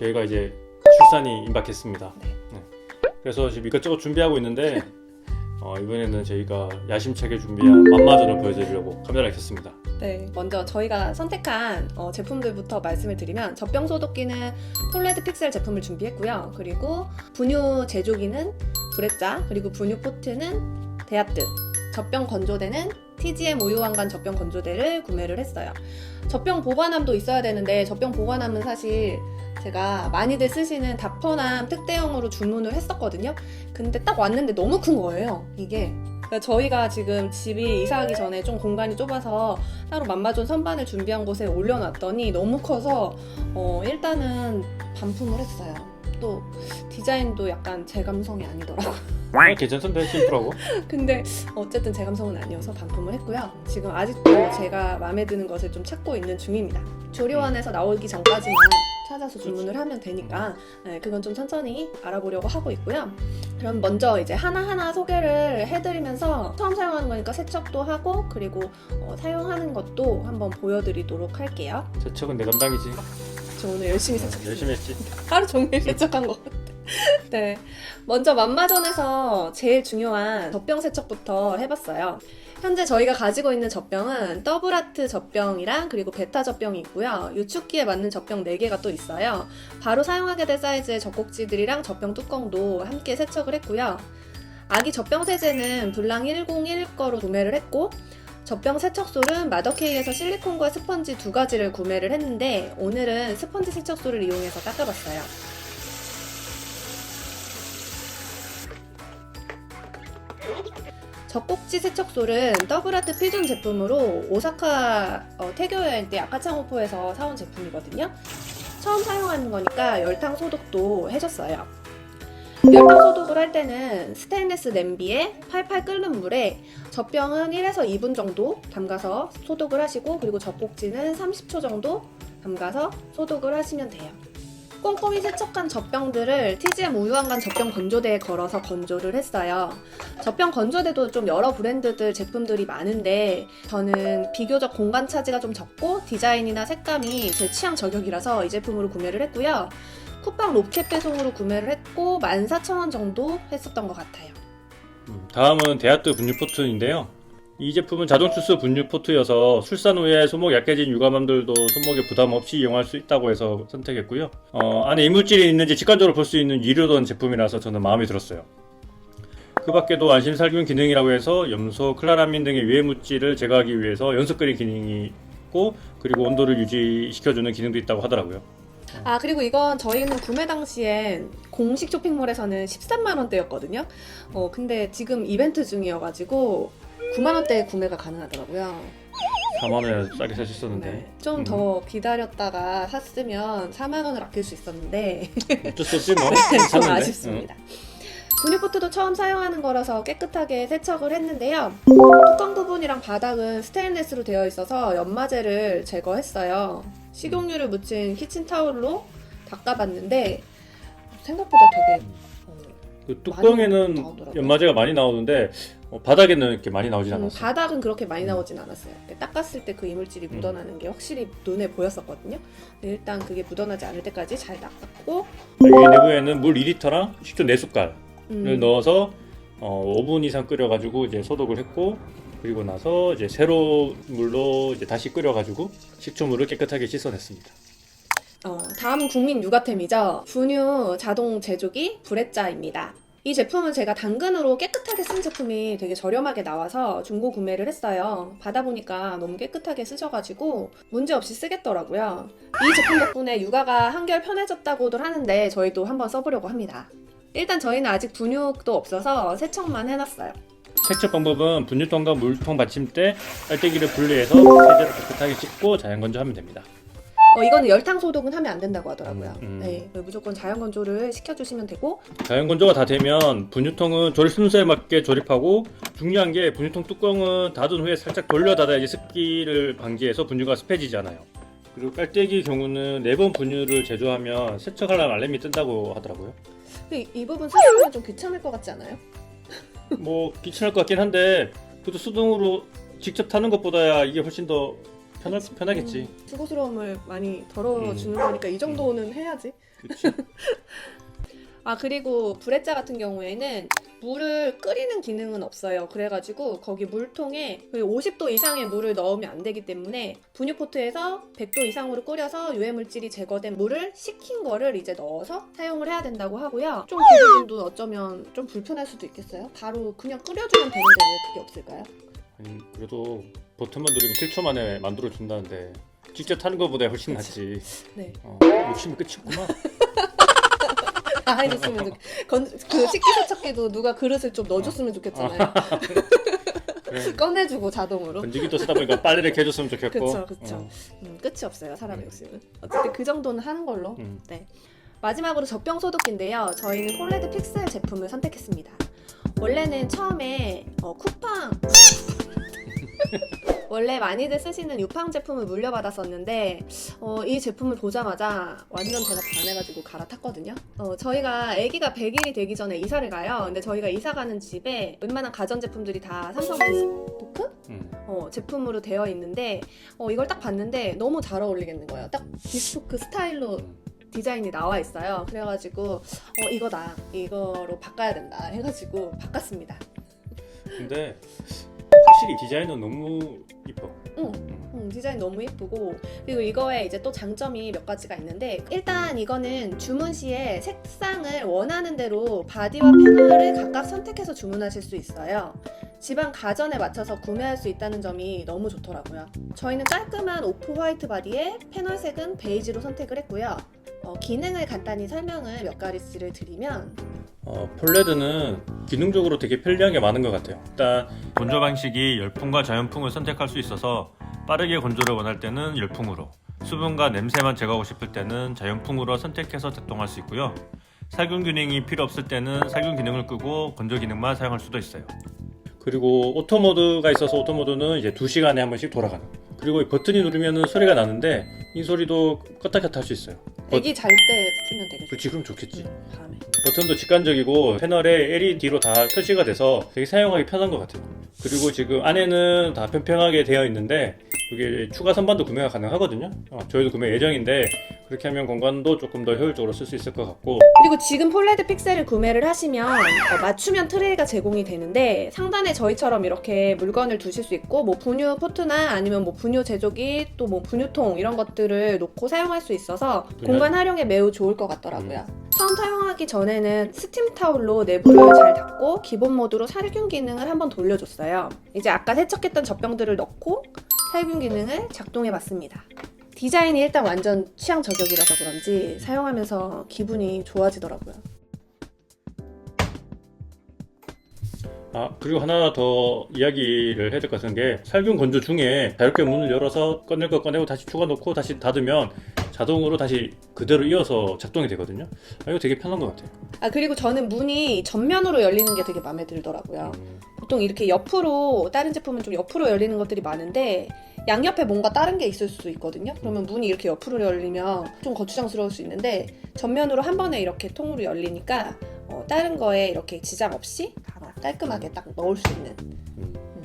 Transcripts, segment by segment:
저희가 이제 출산이 임박했습니다. 네. 네. 그래서 지금 이것저것 준비하고 있는데 어, 이번에는 저희가 야심차게 준비한 맘마전을 보여드리려고 카메라를 켰습니다. 네, 먼저 저희가 선택한 어, 제품들부터 말씀을 드리면 젖병 소독기는 폴레드 픽셀 제품을 준비했고요. 그리고 분유 제조기는 브레짜, 그리고 분유 포트는 데아뜨, 젖병 건조대는 TGM 우유왕관 젖병 건조대를 구매를 했어요. 젖병 보관함도 있어야 되는데 젖병 보관함은 사실 제가 많이들 쓰시는 다퍼남 특대형으로 주문을 했었거든요. 근데 딱 왔는데 너무 큰 거예요. 이게. 그러니까 저희가 지금 집이 이사하기 전에 좀 공간이 좁아서 따로 맘마존 선반을 준비한 곳에 올려놨더니 너무 커서 어, 일단은 반품을 했어요. 또 디자인도 약간 제 감성이 아니더라고요. 어, 괜찮던데 심플하고. 근데 어쨌든 제 감성은 아니어서 반품을 했고요. 지금 아직도 제가 마음에 드는 것을 좀 찾고 있는 중입니다. 조리원에서 나오기 전까지만 찾아서 주문을 하면 되니까 네, 그건 좀 천천히 알아보려고 하고 있고요. 그럼 먼저 이제 하나하나 소개를 해드리면서 처음 사용하는 거니까 세척도 하고 그리고 어, 사용하는 것도 한번 보여드리도록 할게요. 세척은 내 담당이지. 저 오늘 열심히 세척했어요. 열심히 했지. 하루 종일 세척한 것 같아. 네. 먼저 맘마전에서 제일 중요한 젖병 세척부터 해봤어요. 현재 저희가 가지고 있는 젖병은 더블아트 젖병이랑 그리고 베타 젖병이 있고요. 유축기에 맞는 젖병 4개가 또 있어요. 바로 사용하게 될 사이즈의 젖꼭지들이랑 젖병 뚜껑도 함께 세척을 했고요. 아기 젖병 세제는 블랑 101 거로 구매를 했고 젖병 세척솔은 마더케이에서 실리콘과 스펀지 두 가지를 구매를 했는데 오늘은 스펀지 세척솔을 이용해서 닦아봤어요. 젖꼭지 세척솔은 더블아트 퓨전 제품으로 오사카 어, 태교 여행 때 아카창호포에서 사온 제품이거든요. 처음 사용하는 거니까 열탕 소독도 해줬어요. 열탕 소독을 할 때는 스테인레스 냄비에 팔팔 끓는 물에 젖병은 1에서 2분 정도 담가서 소독을 하시고 그리고 젖꼭지는 30초 정도 담가서 소독을 하시면 돼요. 꼼꼼히 세척한 젖병들을 TGM 우유왕관 젖병 건조대에 걸어서 건조를 했어요. 젖병 건조대도 좀 여러 브랜드들 제품들이 많은데 저는 비교적 공간 차지가 좀 적고 디자인이나 색감이 제 취향 저격이라서 이 제품으로 구매를 했고요. 쿠팡 로켓 배송으로 구매를 했고 14,000원 정도 했었던 것 같아요. 음, 다음은 데아트 분유 포트인데요. 이 제품은 자동 출수 분유 포트여서 출산 후에 손목 약해진 육아맘들도 손목에 부담 없이 이용할 수 있다고 해서 선택했고요. 어, 안에 이물질이 있는지 직관적으로 볼 수 있는 유료던 제품이라서 저는 마음에 들었어요. 그 밖에도 안심살균 기능이라고 해서 염소, 클라라민 등의 유해 물질을 제거하기 위해서 연소끓이 기능이 있고 그리고 온도를 유지시켜주는 기능도 있다고 하더라고요. 아 그리고 이건 저희는 구매 당시엔 공식 쇼핑몰에서는 13만 원대였거든요. 어 근데 지금 이벤트 중이어가지고 9만 원대에 구매가 가능하더라고요. 4만 원에 싸게 살수 있었는데 네. 좀더 기다렸다가 샀으면 4만 원을 아낄 수 있었는데 어쩔 수 없지 뭐. 좀 괜찮은데? 아쉽습니다. 분유포트도 처음 사용하는 거라서 깨끗하게 세척을 했는데요. 뚜껑 부분이랑 바닥은 스테인레스로 되어 있어서 연마제를 제거했어요. 식용유를 묻힌 키친타올로 닦아봤는데 생각보다 되게 어, 그 뚜껑에는 많이 나오더라고요. 연마제가 많이 나오는데 어, 바닥에는 이렇게 많이 나오진 음, 않았어요. 바닥은 그렇게 많이 나오진 않았어요. 이렇게 닦았을 때 그 이물질이 음. 묻어나는 게 확실히 눈에 보였었거든요. 근데 일단 그게 묻어나지 않을 때까지 잘 닦았고 여기 내부에는 물 2리터랑 식초 4숟갈을 음, 넣어서 어, 5분 이상 끓여가지고 이제 소독을 했고 그리고 나서 이제 새로 물로 이제 다시 끓여가지고 식초물을 깨끗하게 씻어냈습니다. 어, 다음 국민 육아템이죠. 분유 자동 제조기 브레짜입니다. 이 제품은 제가 당근으로 깨끗하게 쓴 제품이 되게 저렴하게 나와서 중고 구매를 했어요. 받아보니까 너무 깨끗하게 쓰셔가지고 문제 없이 쓰겠더라고요. 이 제품 덕분에 육아가 한결 편해졌다고들 하는데 저희도 한번 써보려고 합니다. 일단 저희는 아직 분유도 없어서 세척만 해놨어요. 세척 방법은 분유통과 물통 받침대 빨대기를 분리해서 세제를 깨끗하게 씻고 자연 건조하면 됩니다. 어, 이거는 열탕 소독은 하면 안 된다고 하더라고요. 음, 음. 네, 무조건 자연 건조를 시켜주시면 되고 자연 건조가 다 되면 분유통은 조립 순서에 맞게 조립하고 중요한 게 분유통 뚜껑은 닫은 후에 살짝 돌려 닫아야지 습기를 방지해서 분유가 습해지지 않아요. 그리고 깔때기 경우는 네 번 분유를 제조하면 세척하려면 알람이 뜬다고 하더라고요. 근데 이, 이 부분 사용하면 좀 귀찮을 것 같지 않아요? 뭐 귀찮을 것 같긴 한데 그래도 수동으로 직접 타는 것보다야 이게 훨씬 더 편할, 편하겠지. 음, 수고스러움을 많이 덜어주는 거니까 이 정도는 해야지. 그치? 아 그리고 브레자 같은 경우에는 물을 끓이는 기능은 없어요. 그래가지고 거기 물통에 50도 이상의 물을 넣으면 안 되기 때문에 분유포트에서 100도 이상으로 끓여서 유해물질이 제거된 물을 식힌 거를 이제 넣어서 사용을 해야 된다고 하고요. 좀 그 부분도 어쩌면 좀 불편할 수도 있겠어요. 바로 그냥 끓여주면 되는데 왜 그게 없을까요? 아니 그래도 버튼만 누르면 7초 만에 만들어 준다는데 직접 타는 것보다 훨씬 낫지. 네. 어, 욕심이 끝이 없구나. 다 해줬으면 좋. 건, 그 식기세척기도 누가 그릇을 좀 넣어줬으면 좋겠잖아요. 그래. 꺼내주고 자동으로. 건지기도 쓰다 보니까 빨리 이렇게 해줬으면 좋겠고. 그쵸, 그쵸. 어, 음, 끝이 없어요 사람의 욕심은. 어쨌든 그 정도는 하는 걸로. 음. 네. 마지막으로 젖병 소독기인데요. 저희는 폴레드 픽셀 제품을 선택했습니다. 원래는 처음에 어, 쿠팡 원래 많이들 쓰시는 유팡 제품을 물려받았었는데 어, 이 제품을 보자마자 완전 제가 반해가지고 갈아탔거든요. 어, 저희가 아기가 100일이 되기 전에 이사를 가요. 근데 저희가 이사 가는 집에 웬만한 가전 제품들이 다 삼성 비스포크 음. 어, 제품으로 되어 있는데 어, 이걸 딱 봤는데 너무 잘 어울리겠는 거예요. 딱 비스포크 스타일로 음. 디자인이 나와 있어요. 그래가지고 어 이거다 이거로 바꿔야 된다 해가지고 바꿨습니다. 근데 확실히 디자인은 너무 이뻐. 응. 음, 디자인 너무 예쁘고 그리고 이거에 이제 또 장점이 몇 가지가 있는데 일단 이거는 주문 시에 색상을 원하는 대로 바디와 패널을 각각 선택해서 주문하실 수 있어요. 집안 가전에 맞춰서 구매할 수 있다는 점이 너무 좋더라고요. 저희는 깔끔한 오프 화이트 바디에 패널 색은 베이지로 선택을 했고요. 어, 기능을 간단히 설명을 몇 가지를 드리면 어, 폴레드는 기능적으로 되게 편리한 게 많은 것 같아요. 일단 건조 방식이 열풍과 자연풍을 선택할 수 있어서 빠르게 건조를 원할 때는 열풍으로, 수분과 냄새만 제거하고 싶을 때는 자연풍으로 선택해서 작동할 수 있고요. 살균 기능이 필요 없을 때는 살균 기능을 끄고 건조 기능만 사용할 수도 있어요. 그리고 오토 모드가 있어서 오토 모드는 이제 2시간에 한 번씩 돌아가는. 그리고 이 버튼이 누르면 소리가 나는데 이 소리도 껐다 켰다 할 수 있어요. 애기 잘때 키면 되게 좋죠. 그렇지 그럼 좋겠지. 밤에. 버튼도 직관적이고 패널에 LED로 다 표시가 돼서 되게 사용하기 편한 것 같아요. 그리고 지금 안에는 다 평평하게 되어 있는데 이게 추가 선반도 구매가 가능하거든요. 어, 저희도 구매 예정인데 그렇게 하면 공간도 조금 더 효율적으로 쓸 수 있을 것 같고 그리고 지금 폴레드 픽셀을 구매를 하시면 어, 맞춤형 트레이가 제공이 되는데 상단에 저희처럼 이렇게 물건을 두실 수 있고 뭐 분유 포트나 아니면 뭐 분유 제조기 또 뭐 분유통 이런 것들을 놓고 사용할 수 있어서 분야- 공간 활용에 매우 좋을 것 같더라고요. 처음 사용하기 전에는 스팀 타올로 내부를 잘 닦고 기본 모드로 살균 기능을 한번 돌려줬어요. 이제 아까 세척했던 젖병들을 넣고 살균 기능을 작동해 봤습니다. 디자인이 일단 완전 취향 저격이라서 그런지 사용하면서 기분이 좋아지더라고요. 아 그리고 하나 더 이야기를 해야 될 것 같은 게 살균 건조 중에 자유롭게 문을 열어서 꺼낼 거 꺼내고 다시 추가 놓고 다시 닫으면 자동으로 다시 그대로 이어서 작동이 되거든요. 아, 이거 되게 편한 것 같아요. 아 그리고 저는 문이 전면으로 열리는 게 되게 마음에 들더라고요. 음, 보통 이렇게 옆으로 다른 제품은 좀 옆으로 열리는 것들이 많은데 양옆에 뭔가 다른 게 있을 수도 있거든요. 그러면 문이 이렇게 옆으로 열리면 좀 거추장스러울 수 있는데 전면으로 한 번에 이렇게 통으로 열리니까 어, 다른 거에 이렇게 지장 없이 바로 깔끔하게 딱 넣을 수 있는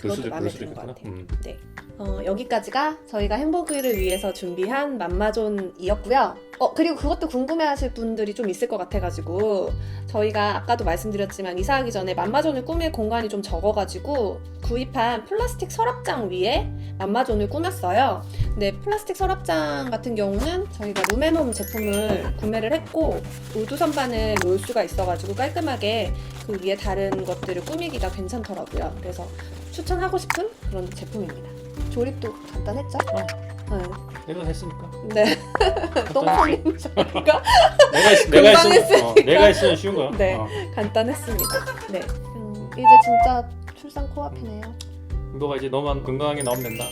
그것도 마음에 드는 것. 같아요. 음. 네. 어, 여기까지가 저희가 햄버거를 위해서 준비한 맘마존이었고요. 어, 그리고 그것도 궁금해 하실 분들이 좀 있을 것 같아가지고, 저희가 아까도 말씀드렸지만 이사하기 전에 맘마존을 꾸밀 공간이 좀 적어가지고, 구입한 플라스틱 서랍장 위에 맘마존을 꾸몄어요. 근데 플라스틱 서랍장 같은 경우는 저희가 루메놈 제품을 구매를 했고, 우드 선반을 놓을 수가 있어가지고 깔끔하게 그 위에 다른 것들을 꾸미기가 괜찮더라고요. 그래서 추천하고 싶은 그런 제품입니다. 조립도 간단했죠? 내가 했으니까. 네. 네. 똥손님 저희가 내가 했, 내가 금방 했으면 어, 내가 했으면 쉬운 거야. 네. 어. 간단했습니다. 네. 음, 이제 진짜 출산 코앞이네요. 너가 이제 너만 건강하게 나오면 된다.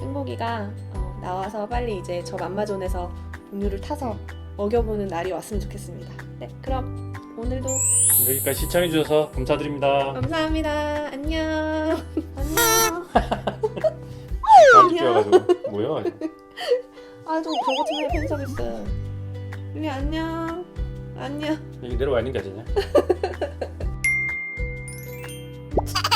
행복이가 어, 나와서 빨리 이제 저 맘마존에서 분유를 타서 먹여보는 날이 왔으면 좋겠습니다. 네. 그럼 오늘도 여기까지 시청해주셔서 감사드립니다. 감사합니다. 안녕. 안녕. 아직 뭐야? 아저 저거 채널 팬 서비스. 유리 안녕. 안녕. 이게 내려와 있는 게 아니냐?